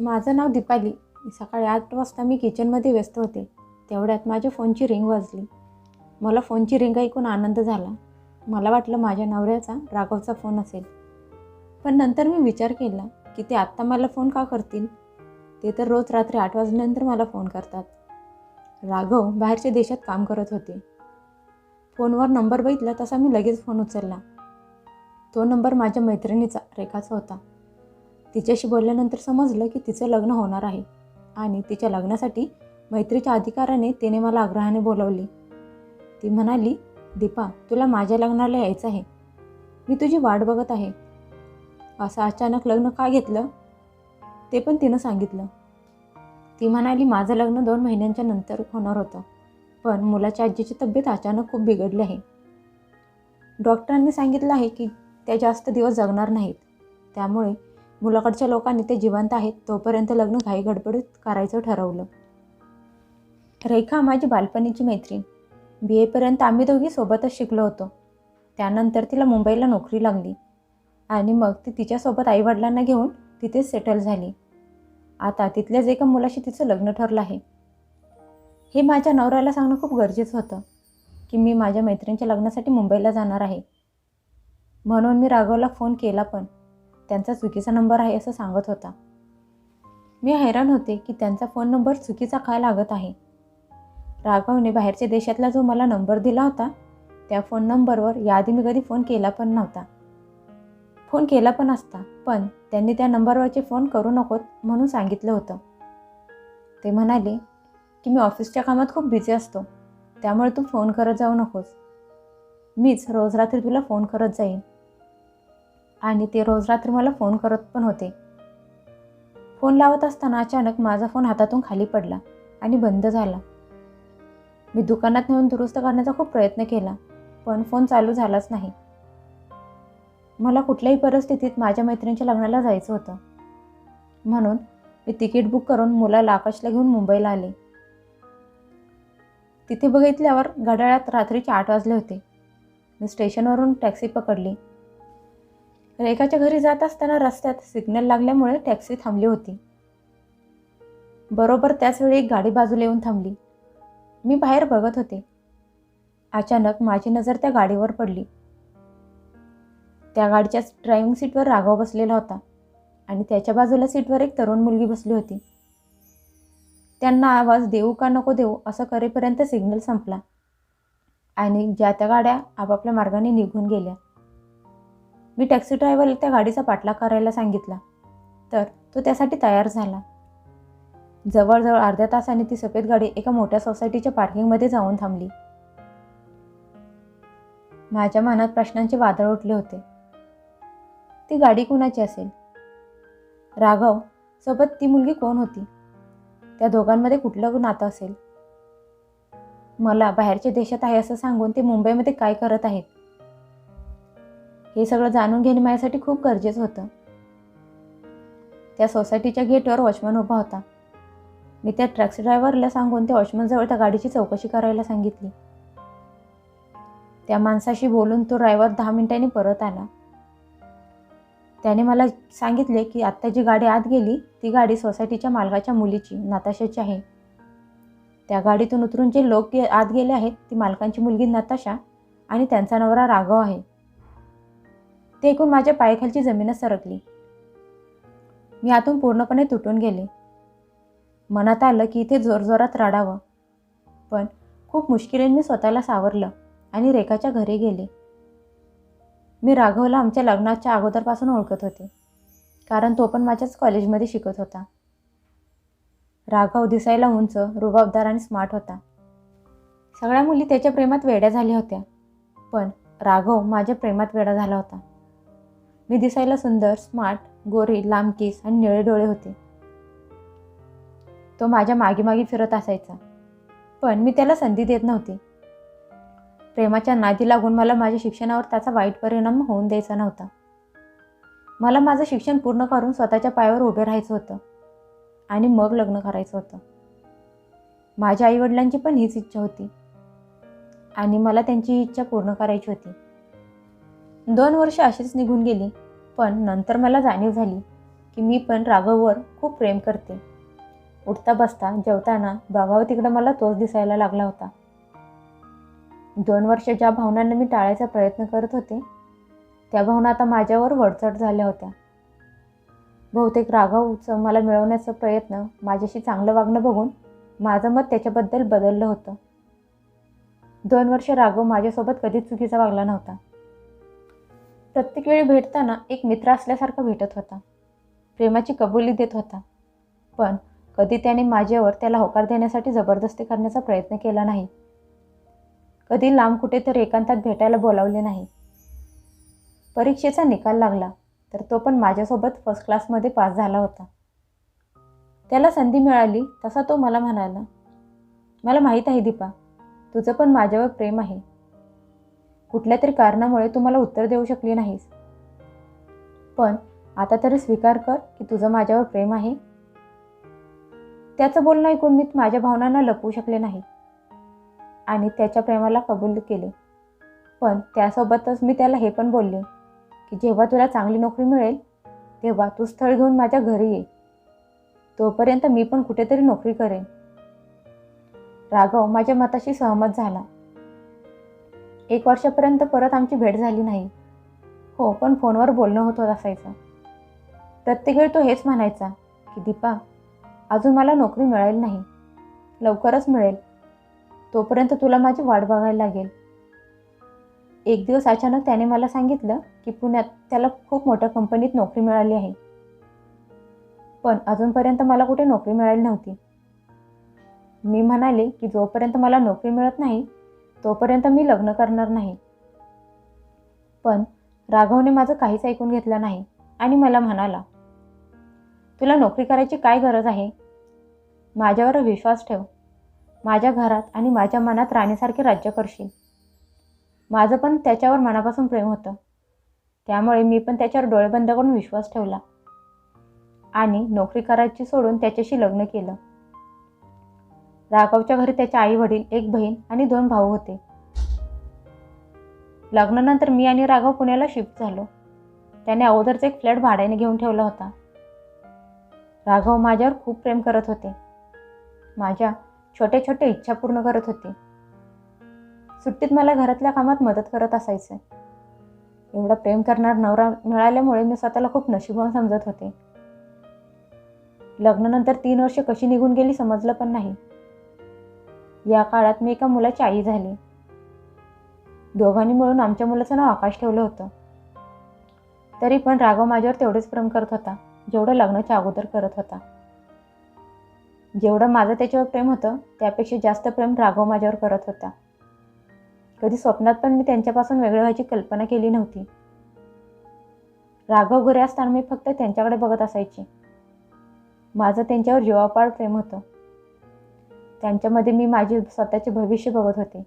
माझं नाव दीपाली. सकाळी आठ वाजता मी किचनमध्ये व्यस्त होते. तेवढ्यात माझ्या फोनची रिंग वाजली. मला फोनची रिंग ऐकून आनंद झाला. मला वाटलं माझ्या नवऱ्याचा राघवचा फोन असेल. पण नंतर मी विचार केला की ते आत्ता मला फोन का करतील? ते तर रोज रात्री आठ वाजल्यानंतर मला फोन करतात. राघव बाहेरच्या देशात काम करत होते. फोनवर नंबर बघितला तसा मी लगेच फोन उचलला. तो नंबर माझ्या मैत्रिणीचा रेखाचा होता. तिच्याशी बोलल्यानंतर समजलं की तिचं लग्न होणार आहे. आणि तिच्या लग्नासाठी मैत्रीच्या अधिकाराने तिने मला आग्रहाने बोलवली. ती म्हणाली दीपा तुला माझ्या लग्नाला यायचं आहे. मी तुझी वाट बघत आहे. असं अचानक लग्न का घेतलं? ते पण तिनं सांगितलं. ती म्हणाली माझं लग्न दोन महिन्यांच्या नंतर होणार होतं. पण मुलाच्या आजीची तब्येत अचानक खूप बिघडली आहे. डॉक्टरांनी सांगितलं आहे की त्या जास्त दिवस जगणार नाहीत. त्यामुळे मुलाकडच्या लोकांनी ते जिवंत आहेत तोपर्यंत लग्न घाई गडबडीत करायचं ठरवलं. रेखा माझी बालपणीची मैत्रीण. बी एपर्यंत आम्ही दोघी सोबतच शिकलो होतो. त्यानंतर तिला मुंबईला नोकरी लागली. आणि मग ती तिच्यासोबत आईवडिलांना घेऊन तिथेच सेटल झाली. आता तिथल्याच एका मुलाशी तिचं लग्न ठरलं आहे हे माझ्या नवऱ्याला सांगणं खूप गरजेचं होतं की मी माझ्या मैत्रिणीच्या लग्नासाठी मुंबईला जाणार आहे. म्हणून मी राघवला फोन केला पण त्यांचा चुकीचा नंबर आहे असं सांगत होता. मी हैराण होते की त्यांचा फोन नंबर चुकीचा काय लागत आहे? राघवने बाहेरच्या देशातला जो मला नंबर दिला होता त्या फोन नंबरवर याआधी मी कधी फोन केला पण नव्हता. फोन केला पण असता पण त्यांनी त्या नंबरवरचे फोन करू नकोत म्हणून सांगितलं होतं. ते म्हणाले की मी ऑफिसच्या कामात खूप बिझी असतो त्यामुळे तू फोन करत जाऊ नकोस. मीच रोज रात्री तुला फोन करत जाईन. आणि ते रोज रात्री मला फोन करत पण होते. फोन लावत असताना अचानक माझा फोन हातातून खाली पडला आणि बंद झाला. मी दुकानात नेऊन दुरुस्त करण्याचा खूप प्रयत्न केला पण फोन चालू झालाच नाही. मला कुठल्याही परिस्थितीत माझ्या मैत्रिणीच्या लग्नाला जायचं होतं. म्हणून मी तिकीट बुक करून मुलाला आकाशला घेऊन मुंबईला आले. तिथे बघितल्यावर घड्याळात रात्रीचे आठ वाजले होते. मी स्टेशनवरून टॅक्सी पकडली. रेखाच्या घरी जात असताना रस्त्यात सिग्नल लागल्यामुळे टॅक्सी थांबली होती. बरोबर त्याचवेळी एक गाडी बाजूला येऊन थांबली. मी बाहेर बघत होते. अचानक माझी नजर त्या गाडीवर पडली. त्या गाडीच्या ड्रायव्हिंग सीटवर राघव बसलेला होता आणि त्याच्या बाजूला सीटवर एक तरुण मुलगी बसली होती. त्यांना आवाज देऊ का नको देऊ? असं करेपर्यंत सिग्नल संपला आणि ज्या त्या गाड्या आपापल्या मार्गाने निघून गेल्या. मी टॅक्सी ड्रायव्हरला त्या गाडीचा पाठलाग करायला सांगितला. तर तो त्यासाठी तयार झाला. जवळजवळ अर्ध्या तासाने ती सफेद गाडी एका मोठ्या सोसायटीच्या पार्किंगमध्ये जाऊन थांबली. माझ्या मनात प्रश्नांचे वादळ उठले होते. ती गाडी कुणाची असेल? राघव सोबत ती मुलगी कोण होती? त्या दोघांमध्ये कुठलं नातं असेल? मला बाहेरच्या देशात आहे असं सांगून ते मुंबईमध्ये काय करत आहेत? हे सगळं जाणून घेणे माझ्यासाठी खूप गरजेचं होतं. त्या सोसायटीच्या गेटवर वॉचमन उभा होता. मी त्या टॅक्सी ड्रायव्हरला सांगून त्या वॉचमनजवळ त्या गाडीची चौकशी करायला सांगितली. त्या माणसाशी बोलून तो ड्रायव्हर दहा मिनिटांनी परत आला. त्याने मला सांगितले की आत्ता जी गाडी आत गेली ती गाडी सोसायटीच्या मालकाच्या मुलीची नाताशाची आहे. त्या गाडीतून उतरून जे लोक आत गेले आहेत ती मालकांची मुलगी नताशा आणि त्यांचा नवरा राघव आहे. ते ऐकून माझ्या पायाखालची जमीनच सरकली. मी आतून पूर्णपणे तुटून गेले. मनात आलं की इथे जोरजोरात रडावं. पण खूप मुश्किलीने मी स्वतःला सावरलं आणि रेखाच्या घरी गेले. मी राघवला आमच्या लग्नाच्या अगोदरपासून ओळखत होते कारण तो पण माझ्याच कॉलेजमध्ये शिकत होता. राघव दिसायला उंच रुबाबदार आणि स्मार्ट होता. सगळ्या मुली त्याच्या प्रेमात वेड्या झाल्या होत्या पण राघव माझ्या प्रेमात वेडा झाला होता. मी दिसायला सुंदर स्मार्ट गोरी लांब केस आणि निळे डोळे होते. तो माझ्या मागे मागे फिरत असायचा. पण मी त्याला संधी देत नव्हती. प्रेमाच्या नादी लागून मला माझ्या शिक्षणावर त्याचा वाईट परिणाम होऊन द्यायचा नव्हता. मला माझं शिक्षण पूर्ण करून स्वतःच्या पायावर उभे राहायचं होतं आणि मग लग्न करायचं होतं. माझ्या आईवडिलांची पण हीच इच्छा होती आणि मला त्यांची ही इच्छा पूर्ण करायची होती. दोन वर्ष अशीच निघून गेली. पण नंतर मला जाणीव झाली की मी पण राघववर खूप प्रेम करते. उठता बसता जेवताना बघावं तिकडं मला तोच दिसायला लागला होता. दोन वर्ष ज्या भावनांना मी टाळायचा प्रयत्न करत होते त्या भावना आता माझ्यावर वडचट झाल्या होत्या. बहुतेक राघवचं मला मिळवण्याचा प्रयत्न माझ्याशी चांगलं वागणं बघून माझं मत त्याच्याबद्दल बदललं होतं. दोन वर्ष राघव माझ्यासोबत कधीच चुकीचा वागला नव्हता. प्रत्येक वेळी भेटताना एक मित्र असल्यासारखा भेटत होता. प्रेमाची कबुली देत होता. पण कधी त्याने माझ्यावर त्याला होकार देण्यासाठी जबरदस्ती करण्याचा प्रयत्न केला नाही. कधी लांब कुठेतरी एकांतात भेटायला बोलावले नाही. परीक्षेचा निकाल लागला तर तो पण माझ्यासोबत फर्स्ट क्लासमध्ये पास झाला होता. त्याला संधी मिळाली तसा तो मला म्हणाला मला माहीत आहे दीपा तुझं पण माझ्यावर प्रेम आहे. कुठल्या तरी कारणामुळे तू मला उत्तर देऊ शकली नाहीस. पण आता तरी स्वीकार कर की तुझं माझ्यावर प्रेम आहे. त्याचं बोलणं ऐकून मी माझ्या भावनांना लपवू शकले नाही. आणि त्याच्या प्रेमाला कबूल केले. पण त्यासोबतच मी त्याला हे पण बोलले की जेव्हा तुला चांगली नोकरी मिळेल तेव्हा तू स्थळ घेऊन माझ्या घरी ये. तोपर्यंत मी पण कुठेतरी नोकरी करेन. राघव माझ्या मताशी सहमत झाला. एक वर्षापर्यंत परत आमची भेट झाली नाही. हो पण फोनवर बोलणं होत असायचं. प्रत्येक वेळी तो हेच म्हणायचा की दीपा अजून मला नोकरी मिळेल नाही. लवकरच मिळेल. तोपर्यंत तुला माझी वाट बघायला लागेल. एक दिवस अचानक त्याने मला सांगितलं की पुण्यात त्याला खूप मोठ्या कंपनीत नोकरी मिळाली आहे. पण अजूनपर्यंत मला कुठे नोकरी मिळाली नव्हती. मी म्हणाले की जोपर्यंत मला नोकरी मिळत नाही तोपर्यंत मी लग्न करणार नाही. पण राघवने माझं काहीच ऐकून घेतलं नाही आणि मला म्हणाला तुला नोकरी करायची काय गरज आहे? माझ्यावर विश्वास ठेव. माझ्या घरात आणि माझ्या मनात राणीसारखे राज्य करशील. माझं पण त्याच्यावर मनापासून प्रेम होतं. त्यामुळे मी पण त्याच्यावर डोळे बंद करून विश्वास ठेवला आणि नोकरी करायची सोडून त्याच्याशी लग्न केलं. राघवच्या घरी त्याचे आई वडील एक बहीण आणि दोन भाऊ होते. लग्नानंतर मी आणि राघव पुण्याला शिफ्ट झालो. त्याने अगोदरच एक फ्लॅट भाड्याने घेऊन ठेवला होता. राघव माझ्यावर खूप प्रेम करत होते. माझ्या छोट्या छोट्या इच्छा पूर्ण करत होते. सुट्टीत मला घरातल्या कामात मदत करत असायचं. एवढा प्रेम करणार नवरा मिळाल्यामुळे मी स्वतःला खूप नशिबान समजत होते. लग्नानंतर तीन वर्ष कशी निघून गेली समजलं पण नाही. या काळात मी एका मुलाची आई झाली. दोघांनी मिळून आमच्या मुलाचं नाव आकाश ठेवलं होतं. तरी पण राघव माझ्यावर तेवढेच प्रेम करत होता जेवढं लग्नाच्या अगोदर करत होता. जेवढं माझं त्याच्यावर प्रेम होतं त्यापेक्षा जास्त प्रेम राघव माझ्यावर करत होता. कधी स्वप्नात पण मी त्यांच्यापासून वेगळं व्हायची कल्पना केली नव्हती. राघव घरी असताना मी फक्त त्यांच्याकडे बघत असायची. माझं त्यांच्यावर जीवापाड प्रेम होतं. त्यांच्यामध्ये मी माझे स्वतःचे भविष्य बघत होते.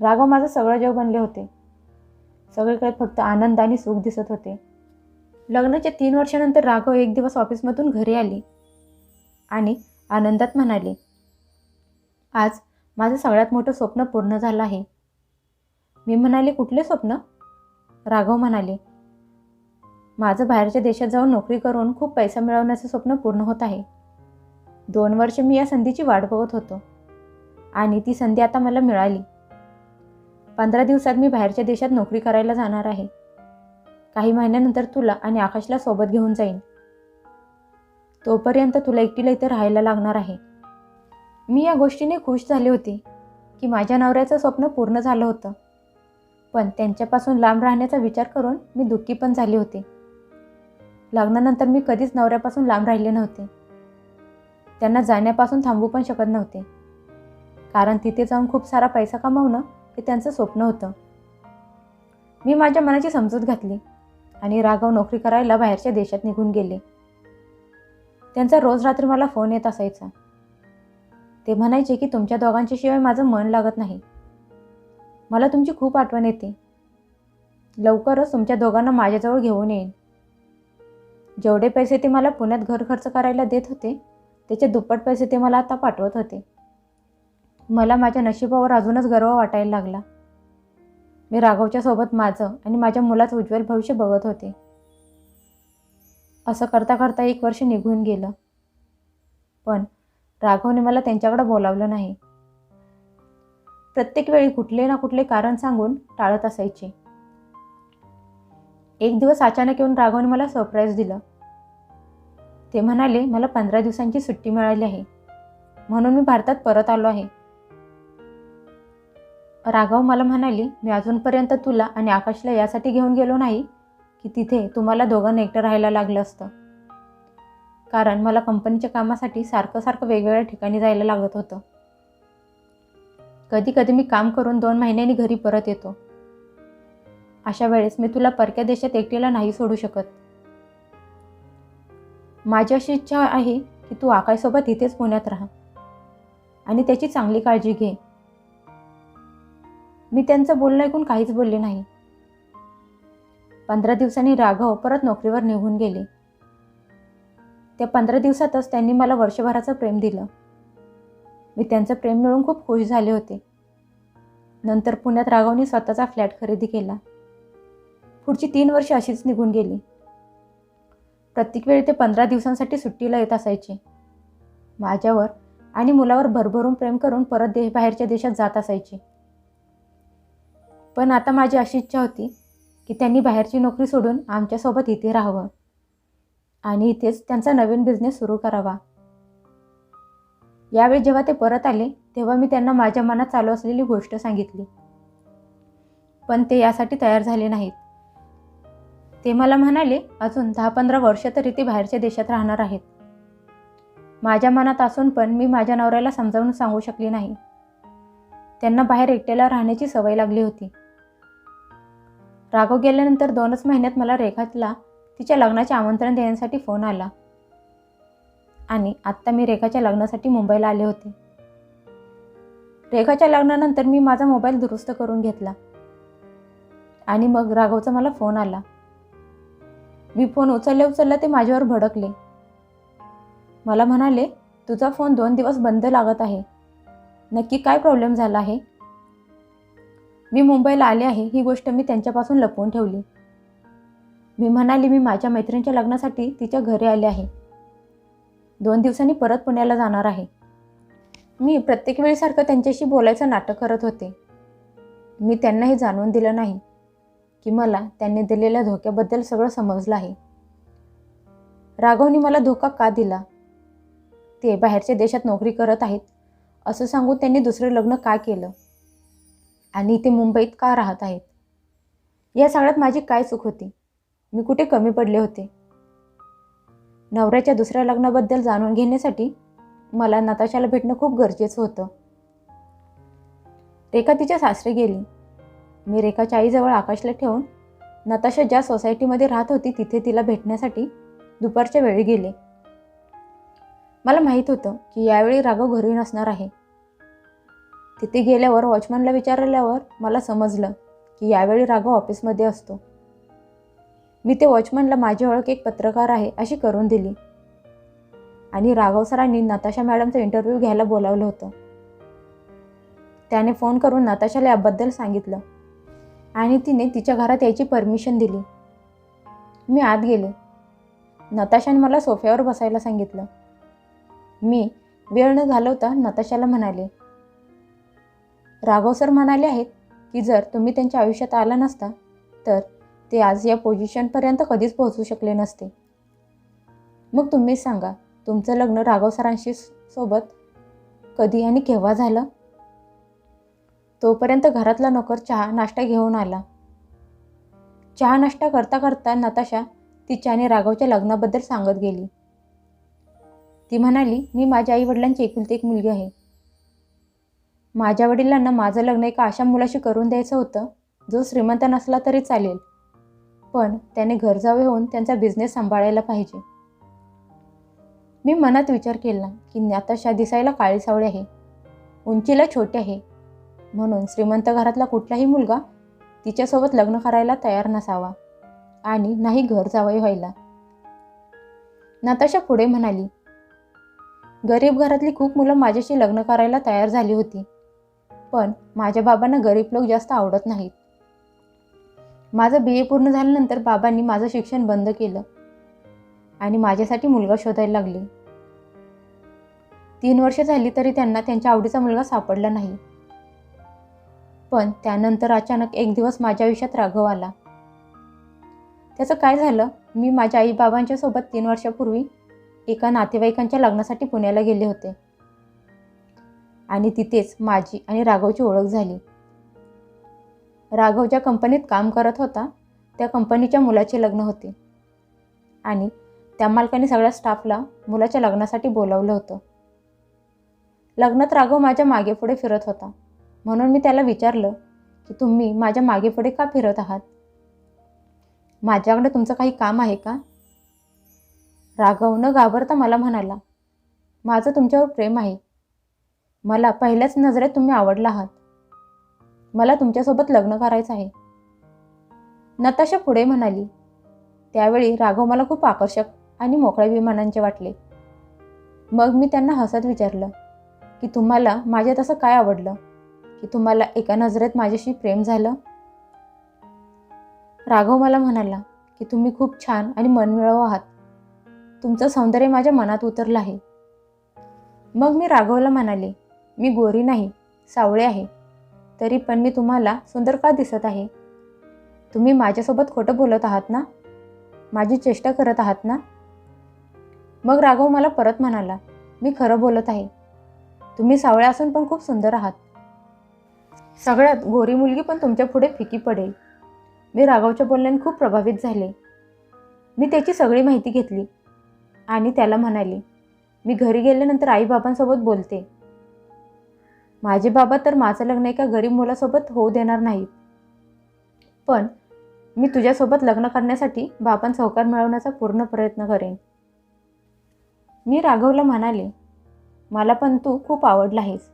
राघव माझं सगळं जग बनले होते. सगळीकडे फक्त आनंद आणि सुख दिसत होते. लग्नाच्या तीन वर्षानंतर राघव एक दिवस ऑफिसमधून घरी आली आणि आनंदात म्हणाले आज माझं सगळ्यात मोठं स्वप्न पूर्ण झालं आहे. मी म्हणाले कुठले स्वप्न? राघव म्हणाले माझं बाहेरच्या देशात जाऊन नोकरी करून खूप पैसा मिळवण्याचं स्वप्न पूर्ण होत आहे. दोन वर्ष मी या संधीची वाट बघत होतो. आणि ती संधी आता मला मिळाली. पंधरा दिवसात मी बाहेरच्या देशात नोकरी करायला जाणार आहे. काही महिन्यानंतर तुला आणि आकाशला सोबत घेऊन जाईन. तोपर्यंत तुला एकटीला इथे राहायला लागणार आहे. मी या गोष्टीने खुश झाले होते की माझ्या नवऱ्याचं स्वप्न पूर्ण झालं होतं. पण त्यांच्यापासून लांब राहण्याचा विचार करून मी दुःखी पण झाले होते. लग्नानंतर मी कधीच नवऱ्यापासून लांब राहिले नव्हते. त्यांना जाण्यापासून थांबू पण शकत नव्हते. कारण तिथे जाऊन खूप सारा पैसा कमावणं हे त्यांचं स्वप्न होतं. मी माझ्या मनाची समजूत घातली आणि राघव नोकरी करायला बाहेरच्या देशात निघून गेले. त्यांचा रोज रात्री मला फोन येत असायचा. ते म्हणायचे की तुमच्या दोघांच्या शिवाय माझं मन लागत नाही. मला तुमची खूप आठवण येते. लवकरच तुमच्या दोघांना माझ्याजवळ घेऊन येईन. जेवढे पैसे ते मला पुण्यात घर खर्च करायला देत होते त्याचे दुप्पट पैसे ते मला आता पाठवत होते. मला माझ्या नशिबावर अजूनच गर्व वाटायला लागला. मी राघवच्या सोबत माझं आणि माझ्या मुलाचं उज्ज्वल भविष्य बघत होते. असं करता करता एक वर्ष निघून गेलं. पण राघवने मला त्यांच्याकडे बोलावलं नाही. प्रत्येक वेळी कुठले ना कुठले कारण सांगून टाळत असायचे. एक दिवस अचानक येऊन राघवने मला सरप्राईज दिलं. ते म्हणाले मला पंधरा दिवसांची सुट्टी मिळाली आहे. म्हणून मी भारतात परत आलो आहे. राघव मला म्हणाली मी अजूनपर्यंत तुला आणि आकाशला यासाठी घेऊन गेलो नाही की तिथे तुम्हाला दोघांना एकटं राहायला लागलं असतं. कारण मला कंपनीच्या कामासाठी सारखं सारखं वेगवेगळ्या ठिकाणी जायला लागत होतं. कधी कधी मी काम करून दोन महिन्यांनी घरी परत येतो. अशा वेळेस मी तुला परक्या देशात एकटीला नाही सोडू शकत. माझी अशी इच्छा आहे की तू आकाशसोबत इथेच पुण्यात राहा. आणि त्याची चांगली काळजी घे. मी त्यांचं बोलणं ऐकून काहीच बोलले नाही. पंधरा दिवसांनी राघव परत नोकरीवर निघून गेले. त्या पंधरा दिवसातच त्यांनी मला वर्षभराचं प्रेम दिलं. मी त्यांचं प्रेम मिळून खूप खुश झाले होते. नंतर पुण्यात राघवने स्वतःचा फ्लॅट खरेदी केला. पुढची तीन वर्ष अशीच निघून गेली. प्रत्येक वेळी ते पंधरा दिवसांसाठी सुट्टीला येत असायचे. माझ्यावर आणि मुलावर भरभरून प्रेम करून परत दे बाहेरच्या देशात जात असायचे. पण आता माझी अशी इच्छा होती की त्यांनी बाहेरची नोकरी सोडून आमच्यासोबत इथे राहावं आणि इथेच त्यांचा नवीन बिझनेस सुरू करावा. यावेळी जेव्हा ते परत आले तेव्हा मी त्यांना माझ्या मनात चालू असलेली गोष्ट सांगितली. पण ते यासाठी तयार झाले नाहीत. ते मला म्हणाले अजून दहा पंधरा वर्ष तरी ते बाहेरच्या देशात राहणार आहेत. माझ्या मनात असून पण मी माझ्या नवऱ्याला समजावून सांगू शकली नाही. त्यांना बाहेर एकट्याला राहण्याची सवय लागली होती. राघव गेल्यानंतर दोनच महिन्यात मला रेखाला तिच्या लग्नाचे आमंत्रण देण्यासाठी फोन आला. आणि आत्ता मी रेखाच्या लग्नासाठी मुंबईला आले होते. रेखाच्या लग्नानंतर मी माझा मोबाईल दुरुस्त करून घेतला. आणि मग राघवचा मला फोन आला. मी फोन उचलले उचलला ते माझ्यावर भडकले. मला म्हणाले तुझा फोन दोन दिवस बंद लागत आहे. नक्की काय प्रॉब्लेम झाला आहे? मी मुंबईला आले आहे ही गोष्ट मी त्यांच्यापासून लपवून ठेवली. मी म्हणाली मी माझ्या मैत्रिणीच्या लग्नासाठी तिच्या घरी आले आहे. दोन दिवसांनी परत पुण्याला जाणार आहे. मी प्रत्येक वेळेसारखं त्यांच्याशी बोलायचं नाटक करत होते. मी त्यांना हे दिलं नाही. की मला त्यांनी दिलेल्या धोक्याबद्दल सगळं समजलं आहे. राघवनी मला धोका का दिला? ते बाहेरच्या देशात नोकरी करत आहेत. असं सांगून त्यांनी दुसरं लग्न का केलं? आणि इथे मुंबईत का राहत आहेत? या सगळ्यात माझी काय चूक होती? मी कुठे कमी पडले होते? नवऱ्याच्या दुसऱ्या लग्नाबद्दल जाणून घेण्यासाठी मला नताशाला भेटणं खूप गरजेचं होतं. रेखा तिच्या सासरे गेली. मी रेखाच्या आईजवळ आकाशला ठेवून नताशा ज्या सोसायटीमध्ये राहत होती तिथे तिला भेटण्यासाठी दुपारच्या वेळी गेले. मला माहीत होतं की यावेळी राघव घरी नसणार आहे. तिथे गेल्यावर वॉचमॅनला विचारल्यावर मला समजलं की यावेळी राघव ऑफिसमध्ये असतो. मी ते वॉचमॅनला माझी ओळख एक पत्रकार आहे अशी करून दिली. आणि राघव सरांनी नताशा मॅडमचा इंटरव्ह्यू घ्यायला बोलावलं होतं. त्याने फोन करून नताशाला याबद्दल सांगितलं. आणि तिने तिच्या घरात यायची परमिशन दिली. मी आत गेले. नताशाने मला सोफ्यावर बसायला सांगितलं. मी वेळ न घालवता नताशाला म्हणाले राघव सर म्हणाले आहेत की जर तुम्ही त्यांच्या आयुष्यात आला नसता तर ते आज या पोझिशनपर्यंत कधीच पोहोचू शकले नसते. मग तुम्हीच सांगा तुमचं लग्न राघव सरांशी सोबत कधी आणि केव्हा झालं? तोपर्यंत घरातला नोकर चहा नाश्ता घेऊन आला. चहा नाश्ता करता करता नताशा तिच्या आणि राघवच्या लग्नाबद्दल सांगत गेली. ती म्हणाली मी माझ्या आई वडिलांची एकुलती एक मुलगी आहे. माझ्या वडिलांना माझं लग्न एका अशा मुलाशी करून द्यायचं होतं. जो श्रीमंत नसला तरी चालेल. पण त्याने घर जावे होऊन त्यांचा बिझनेस सांभाळायला पाहिजे. मी मनात विचार केला की नताशा दिसायला काळी सावळी आहे. उंचीला छोटी आहे. म्हणून श्रीमंत घरातला कुठलाही मुलगा तिच्यासोबत लग्न करायला तयार नसावा आणि नाही घर जावई व्हायला. नताशा पुढे म्हणाली गरीब घरातली खूप मुलं माझ्याशी लग्न करायला तयार झाली होती पण माझ्या बाबांना गरीब लोक जास्त आवडत नाहीत. माझं बी ए पूर्ण झाल्यानंतर बाबांनी माझं शिक्षण बंद केलं आणि माझ्यासाठी मुलगा शोधायला लागले. तीन वर्ष झाली तरी त्यांना त्यांच्या आवडीचा मुलगा सापडला नाही. पण त्यानंतर अचानक एक दिवस माझ्या आयुष्यात राघव आला. त्याचं काय झालं? मी माझ्या आईबाबांच्या सोबत तीन वर्षापूर्वी एका नातेवाईकांच्या लग्नासाठी पुण्याला गेले होते. आणि तिथेच माझी आणि राघवची ओळख झाली. राघव ज्या कंपनीत काम करत होता त्या कंपनीच्या मुलाचे लग्न होते. आणि त्या मालकाने सगळ्या स्टाफला मुलाच्या लग्नासाठी बोलावलं होतं. लग्नात राघव माझ्या मागे पुढे फिरत होता. म्हणून मी त्याला विचारलं की तुम्ही माझ्या मागे पुढे का फिरत आहात? माझ्याकडे तुमचं काही काम आहे का? राघव न घाबरता मला म्हणाला माझं तुमच्यावर प्रेम आहे. मला पहिल्याच नजरेत तुम्ही आवडला आहात. मला तुमच्यासोबत लग्न करायचं आहे. नताशा पुढे म्हणाली त्यावेळी राघव मला खूप आकर्षक आणि मोकळ्या विमानांचे वाटले. मग मी त्यांना हसत विचारलं की तुम्हाला माझ्या तसं काय आवडलं? की तुम्हाला एका नजरेत माझ्याशी प्रेम झालं? राघव मला म्हणाला की तुम्ही खूप छान आणि मनमिळव आहात. तुमचं सौंदर्य माझ्या मनात उतरलं आहे. मग मी राघवला म्हणाले मी गोरी नाही सावळे आहे. तरी पण मी तुम्हाला सुंदर का दिसत आहे? तुम्ही माझ्यासोबत खोटं बोलत आहात ना? माझी चेष्टा करत आहात ना? मग राघव मला परत म्हणाला मी खरं बोलत आहे. तुम्ही सावळे असून पण खूप सुंदर आहात. सगळ्यात गोरी मुलगी पण तुमच्यापुढे फिकी पडेल. मी राघवच्या बोलण्याने खूप प्रभावित झाले. मी त्याची सगळी माहिती घेतली आणि त्याला म्हणाली मी घरी गेल्यानंतर आईबाबांसोबत बोलते. माझे बाबा तर माझं लग्न एका गरीब मुलासोबत होऊ देणार नाहीत. पण मी तुझ्यासोबत लग्न करण्यासाठी बापां सहकार मिळवण्याचा पूर्ण प्रयत्न करेन. मी राघवला म्हणाले मला पण तू खूप आवडला आहेस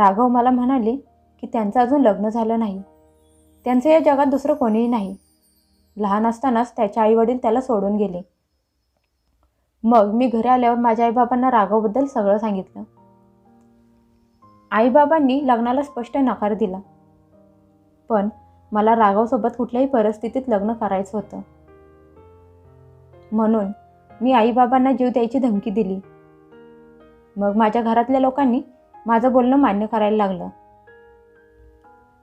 राघव मला म्हणाले की त्यांचं अजून लग्न झालं नाही. त्यांचं या जगात दुसरं कोणीही नाही. लहान असतानाच त्याचे आईवडील त्याला सोडून गेले. मग मी घरी आल्यावर माझ्या आईबाबांना राघवबद्दल सगळं सांगितलं. आईबाबांनी लग्नाला स्पष्ट नकार दिला. पण मला राघवसोबत कुठल्याही परिस्थितीत लग्न करायचं होतं. म्हणून मी आईबाबांना जीव द्यायची धमकी दिली. मग माझ्या घरातल्या लोकांनी माझं बोलणं मान्य करायला लागलं.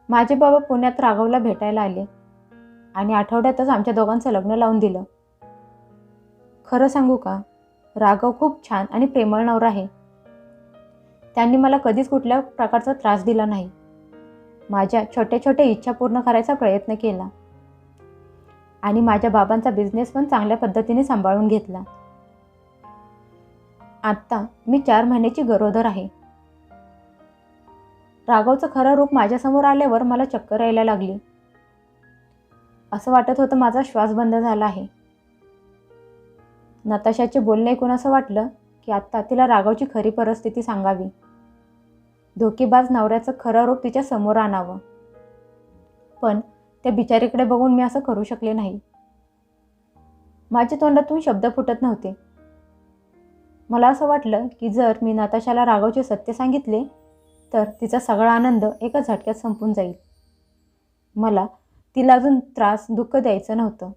माझे बाबा पुण्यात राघवला भेटायला आले आणि आठवड्यातच आमच्या दोघांचं लग्न लावून दिलं. खरं सांगू का राघव खूप छान आणि प्रेमळ नवरा आहे. त्यांनी मला कधीच कुठल्या प्रकारचा त्रास दिला नाही. माझ्या छोट्या छोट्या इच्छा पूर्ण करायचा प्रयत्न केला. आणि माझ्या बाबांचा बिझनेस पण चांगल्या पद्धतीने सांभाळून घेतला. आत्ता मी चार महिन्याची गरोदर आहे. राघवचं खरं रूप माझ्यासमोर आल्यावर मला चक्कर यायला लागली. असं वाटत होतं माझा श्वास बंद झाला आहे. नताशाचे बोलणे ऐकून असं वाटलं की आत्ता तिला राघवची खरी परिस्थिती सांगावी. धोकेबाज नवऱ्याचं खरं रूप तिच्या समोर आणावं. पण त्या बिचारीकडे बघून मी असं करू शकले नाही. माझ्या तोंडातून शब्द फुटत नव्हते. मला असं वाटलं की जर मी नताशाला राघवचे सत्य सांगितले तर तिचा सगळा आनंद एका झटक्यात संपून जाईल. मला तिला अजून त्रास दुःख द्यायचं नव्हतं.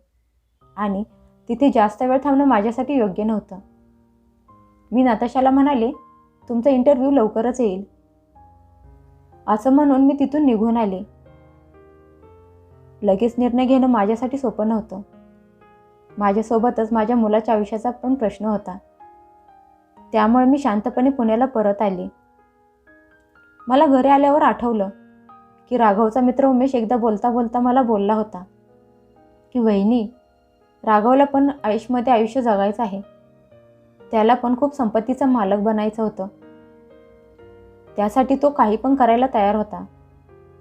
आणि तिथे जास्त वेळ थांबणं माझ्यासाठी योग्य नव्हतं. मी नाताशाला म्हणाले तुमचा इंटरव्ह्यू लवकरच येईल. असं म्हणून मी तिथून निघून आले. लगेच निर्णय घेणं माझ्यासाठी सोपं नव्हतं. माझ्यासोबतच माझ्या मुलाच्या आयुष्याचा पण प्रश्न होता. त्यामुळे मी शांतपणे पुण्याला परत आले. मला घरी आल्यावर आठवलं की राघवचा मित्र उमेश एकदा बोलता बोलता मला बोलला होता की वहिनी राघवला पण आयुष्यमध्ये आयुष्य जगायचं आहे. त्याला पण खूप संपत्तीचा मालक बनायचं होतं. त्यासाठी तो काही पण करायला तयार होता.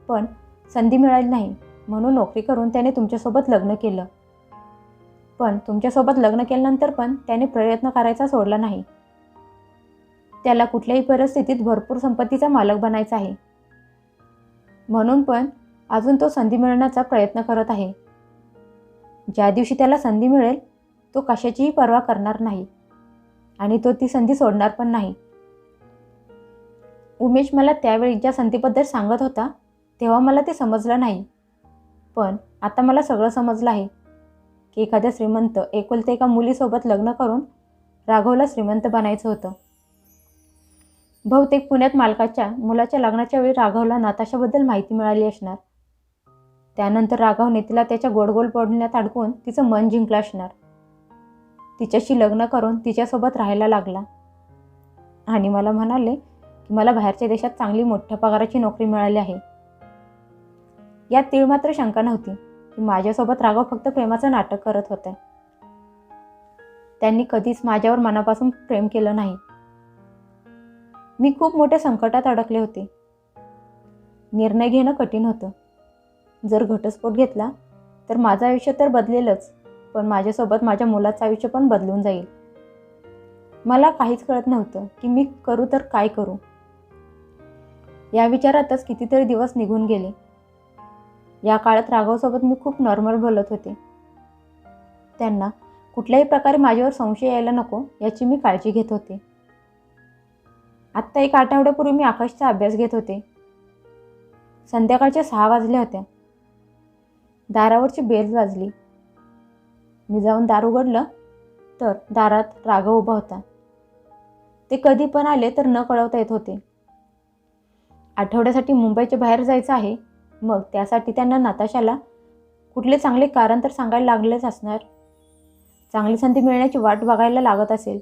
पण संधी मिळाली नाही म्हणून नोकरी करून त्याने तुमच्यासोबत लग्न केलं. पण तुमच्यासोबत लग्न केल्यानंतर पण त्याने प्रयत्न करायचा सोडला नाही. त्याला कुठल्याही परिस्थितीत भरपूर संपत्तीचा मालक बनायचा आहे. म्हणून पण अजून तो संधी मिळवण्याचा प्रयत्न करत आहे. ज्या दिवशी त्याला संधी मिळेल तो कशाचीही पर्वा करणार नाही आणि तो ती संधी सोडणार पण नाही. उमेश मला त्यावेळी ज्या संधीबद्दल सांगत होता तेव्हा मला ते समजलं नाही. पण आता मला सगळं समजलं आहे की एखाद्या श्रीमंत एकुलते एका मुलीसोबत लग्न करून राघवला श्रीमंत बनायचं होतं. बहुतेक पुण्यात मालकाच्या मुलाच्या लग्नाच्या वेळी राघवला नाताशाबद्दल माहिती मिळाली असणार. त्यानंतर राघवने तिला त्याच्या गोडगोल पडण्यात अडकून तिचं मन जिंकलं असणार. तिच्याशी लग्न करून तिच्यासोबत राहायला लागला. आणि मला म्हणाले की मला बाहेरच्या देशात चांगली मोठ्या पगाराची नोकरी मिळाली आहे. यात तीळ मात्र शंका नव्हती की माझ्यासोबत राघव फक्त प्रेमाचं नाटक करत होते. त्यांनी कधीच माझ्यावर मनापासून प्रेम केलं नाही. मी खूप मोठ्या संकटात अडकले होते. निर्णय घेणं कठीण होतं. जर घटस्फोट घेतला तर माझं आयुष्य तर बदलेलच पण माझ्यासोबत माझ्या मुलाचं आयुष्य पण बदलून जाईल. मला काहीच कळत नव्हतं की मी करू तर काय करू. या विचारातच कितीतरी दिवस निघून गेले. या काळात राघवसोबत मी खूप नॉर्मल बोलत होते. त्यांना कुठल्याही प्रकारे माझ्यावर संशय यायला नको याची मी काळजी घेत होते. आत्ता एक आठवड्यापूर्वी मी आकाशचा अभ्यास घेत होते. संध्याकाळच्या सहा वाजल्या होत्या. दारावरची बेल वाजली. मी जाऊन दार उघडलं तर दारात राघव उभा होता. ते कधी पण आले तर न कळवता येत होते. आठवड्यासाठी मुंबईच्या बाहेर जायचं आहे मग त्यासाठी त्यांना नाताशाला कुठले चांगले कारण तर सांगायला लागलेच असणार. चांगली संधी मिळण्याची वाट बघायला लागत असेल.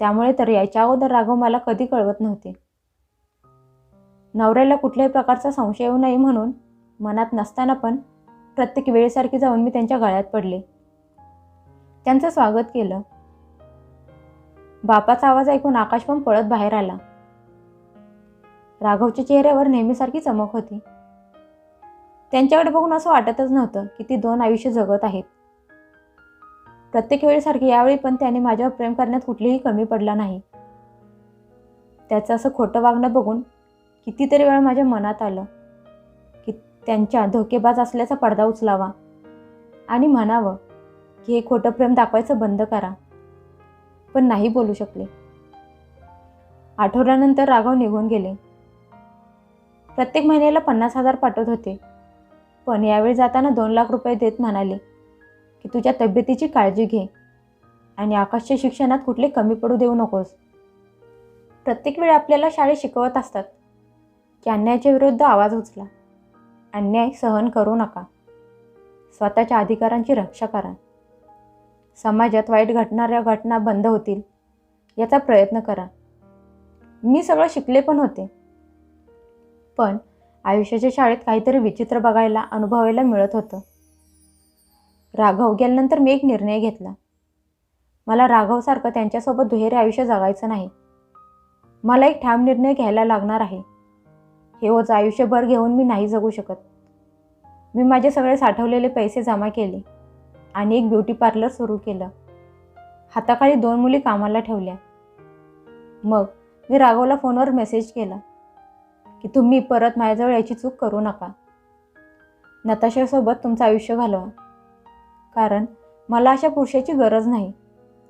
त्यामुळे तर याच्या अगोदर राघव मला कधी कळवत नव्हते. नवऱ्याला कुठल्याही प्रकारचा संशय येऊ नये म्हणून मनात नसताना पण प्रत्येक वेळेसारखी जाऊन मी त्यांच्या गळ्यात पडले. त्यांचं स्वागत केलं. बापाचा आवाज ऐकून आकाश पण पळत बाहेर आला. राघवच्या चेहऱ्यावर नेहमीसारखी चमक होती. त्यांच्याकडे बघून असं वाटतच नव्हतं की ती दोन आयुष्य जगत आहेत. प्रत्येक वेळेसारखी यावेळी पण त्याने माझ्यावर प्रेम करण्यात कुठलीही कमी पडला नाही. त्याचं असं खोटं वागणं बघून कितीतरी वेळा माझ्या मनात आलं की त्यांच्या धोकेबाज असल्याचा पडदा उचलावा आणि म्हणावं की हे खोटं प्रेम दाखवायचं बंद करा. पण नाही बोलू शकले. आठवड्यानंतर राघव निघून गेले. प्रत्येक महिन्याला पन्नास हजार पाठवत होते. पण यावेळी जाताना दोन लाख रुपये देत म्हणाले की तुझ्या तब्येतीची काळजी घे. आणि आकाशच्या शिक्षणात कुठले कमी पडू देऊ नकोस. प्रत्येक वेळी आपल्याला शाळेत शिकवत असतात की अन्यायाच्या विरुद्ध आवाज उचला. अन्याय सहन करू नका. स्वतःच्या अधिकारांची रक्षा करा. समाजात वाईट घडणाऱ्या घटना बंद होतील याचा प्रयत्न करा. मी सगळं शिकले पण होते. पण आयुष्याच्या शाळेत काहीतरी विचित्र बघायला अनुभवायला मिळत होतं. राघव गेल्यानंतर मी एक निर्णय घेतला. मला राघवसारखं त्यांच्यासोबत दुहेरी आयुष्य जगायचं नाही. मला एक ठाम निर्णय घ्यायला लागणार आहे. हे ओझं आयुष्यभर घेऊन मी नाही जगू शकत. मी माझे सगळे साठवलेले पैसे जमा केले आणि एक ब्युटी पार्लर सुरू केलं. हाताखाली दोन मुली कामाला ठेवल्या. मग मी राघवला फोनवर मेसेज केला की तुम्ही परत माझ्याजवळ याची चूक करू नका. नताशासोबत तुमचं आयुष्य घालवा. कारण मला अशा पुरुषाची गरज नाही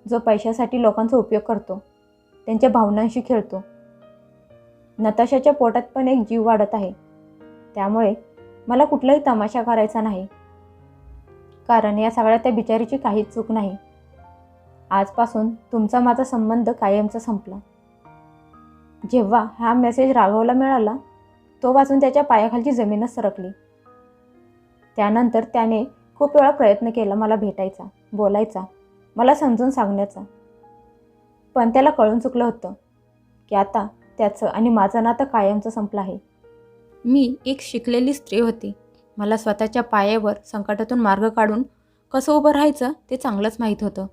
जो पैशासाठी लोकांचा उपयोग करतो त्यांच्या भावनांशी खेळतो. नताशाच्या पोटात पण एक जीव वाढत आहे. त्यामुळे मला कुठलाही तमाशा करायचा नाही. कारण या सगळ्या त्या बिचारीची काहीच चूक नाही. आजपासून तुमचा माझा संबंध कायमचा संपला. जेव्हा हा मेसेज राघवला मिळाला तो वाचून त्याच्या पायाखालची जमीनच सरकली. त्यानंतर त्याने खूप वेळा प्रयत्न केला मला भेटायचा बोलायचा मला समजून सांगण्याचा. पण त्याला कळून चुकलं होतं की आता त्याचं आणि माझं नातं कायमचं संपलं आहे. मी एक शिकलेली स्त्री होती. मला स्वतःच्या पायावर संकटातून मार्ग काढून कसं उभं राहायचं ते चांगलंच माहीत होतं.